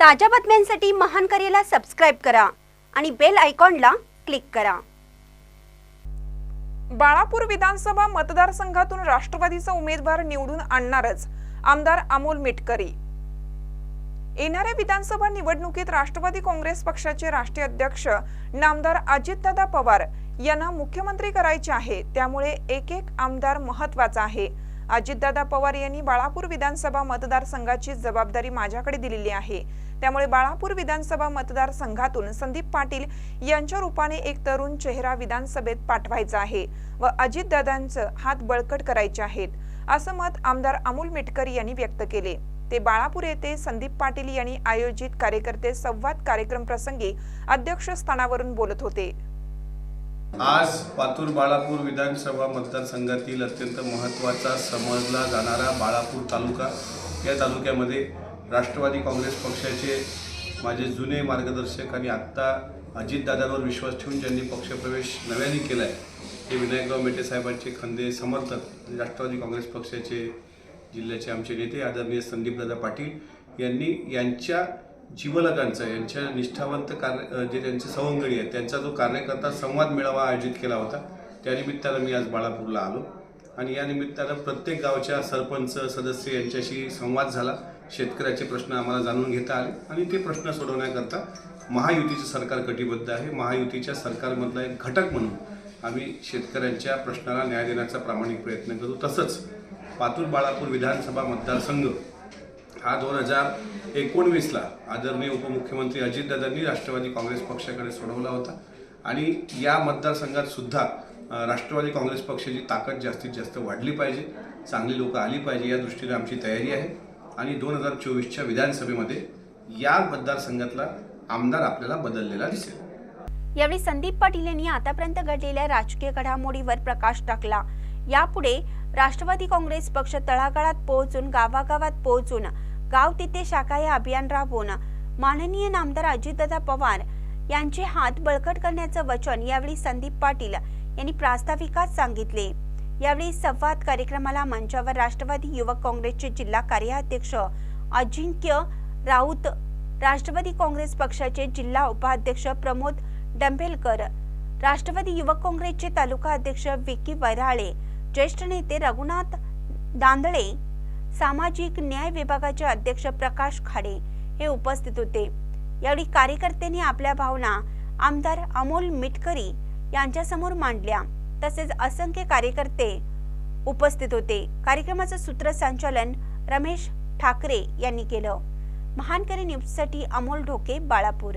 ताज्या बातम्यांसाठी महान करेला सबस्क्राईब करा आणि बेल आयकॉनला क्लिक करा. बाळापूर विधानसभा मतदारसंघातून राष्ट्रवादीचा उमेदवार निवडून आणणारच आमदार अमोल मिटकरी. येणाऱ्या विधानसभा निवडणुकीत राष्ट्रवादी काँग्रेस पक्षाचे राष्ट्रीय अध्यक्ष नामदार अजितदादा पवार यांना मुख्यमंत्री करायचे आहे. त्यामुळे एक एक आमदार महत्त्वाचा आहे. अजितदादा पवार यांनी बाळापूर विधानसभा मतदारसंघाची जबाबदारी माझ्याकडे दिलेली आहे. त्यामुळे बाळापूर विधानसभा मतदारसंघातून संदीप पाटील यांच्या रूपाने एक तरुण चेहरा विधानसभेत पाठवायचा आहे व अजितदादांचं हात बळकट करायचे आहेत असं मत आमदार अमोल मिटकरी यांनी व्यक्त केले. ते बाळापूर येथे संदीप पाटील यांनी आयोजित कार्यकर्ते संवाद कार्यक्रम प्रसंगी अध्यक्षस्थानावरून बोलत होते. आज पातूर बाळापूर विधानसभा मतदारसंघातील अत्यंत महत्त्वाचा समजला जाणारा बाळापूर तालुका. या तालुक्यामध्ये राष्ट्रवादी काँग्रेस पक्षाचे माझे जुने मार्गदर्शक आणि आत्ता अजितदादांवर विश्वास ठेवून ज्यांनी पक्षप्रवेश नव्याने केला आहे ते विनायकराव मेटे साहेबांचे खंदे समर्थक राष्ट्रवादी काँग्रेस पक्षाचे जिल्ह्याचे आमचे नेते आदरणीय संदीपदादा पाटील यांनी यांच्या जीवलगांचा यांच्या निष्ठावंत कार्य जे त्यांचे सवंगडी आहेत त्यांचा जो कार्यकर्ता संवाद मेळावा आयोजित केला होता त्यानिमित्तानं मी आज बाळापूरला आलो. आणि या निमित्तानं प्रत्येक गावच्या सरपंच सदस्य यांच्याशी संवाद झाला. शेतकऱ्याचे प्रश्न आम्हाला जाणून घेता आले. आणि ते प्रश्न सोडवण्याकरता महायुतीचं सरकार कटिबद्ध आहे. महायुतीच्या सरकारमधला एक घटक म्हणून आम्ही शेतकऱ्यांच्या प्रश्नाला न्याय देण्याचा प्रामाणिक प्रयत्न करू तसंच पातूर बाळापूर विधानसभा मतदारसंघ हा दोन हजार एकोणवीसला आदरणीय उपमुख्यमंत्री अजितदादांनी राष्ट्रवादी काँग्रेस पक्षाकडे सोडवला होता. आणि या मतदारसंघात सुद्धा राष्ट्रवादी काँग्रेस पक्षाची ताकद जास्तीत जास्त वाढली पाहिजे. चांगली लोकं आली पाहिजे या दृष्टीने आमची तयारी आहे. आणि दोन हजार चोवीसच्या विधानसभेमध्ये या मतदारसंघातला आमदार आपल्याला बदललेला दिसेल. यावेळी संदीप पाटील यांनी आतापर्यंत घडलेल्या राजकीय घडामोडीवर प्रकाश टाकला. यापुढे राष्ट्रवादी काँग्रेस पक्ष तळागाळात पोहोचून गावागावात पोहोचून गाव तिथे शाखा हे अभियान राबवून माननीय नामदार अजितदादा पवार यांचे हात बळकट करण्याचं वचन यावेळी संदीप पाटील यांनी प्रास्ताविकात सांगितले. यावेळी संवाद कार्यक्रमाला मंचावर राष्ट्रवादी युवक काँग्रेसचे जिल्हा कार्याध्यक्ष अजिंक्य राऊत राष्ट्रवादी काँग्रेस पक्षाचे जिल्हा उपाध्यक्ष प्रमोद डंबेलकर राष्ट्रवादी युवक काँग्रेसचे तालुका अध्यक्ष विकी वैराळे ज्येष्ठ नेते रघुनाथ दांदळे सामाजिक न्याय विभागाचे अध्यक्ष प्रकाश खाडे हे उपस्थित होते. यावेळी कार्यकर्त्यांनी आपल्या भावना आमदार अमोल मिटकरी यांच्यासमोर मांडल्या. तसेच असंख्य कार्यकर्ते उपस्थित होते. कार्यक्रमाचं सूत्रसंचालन रमेश ठाकरे यांनी केलं. महानकरी न्यूजसाठी अमोल ढोके बाळापूर.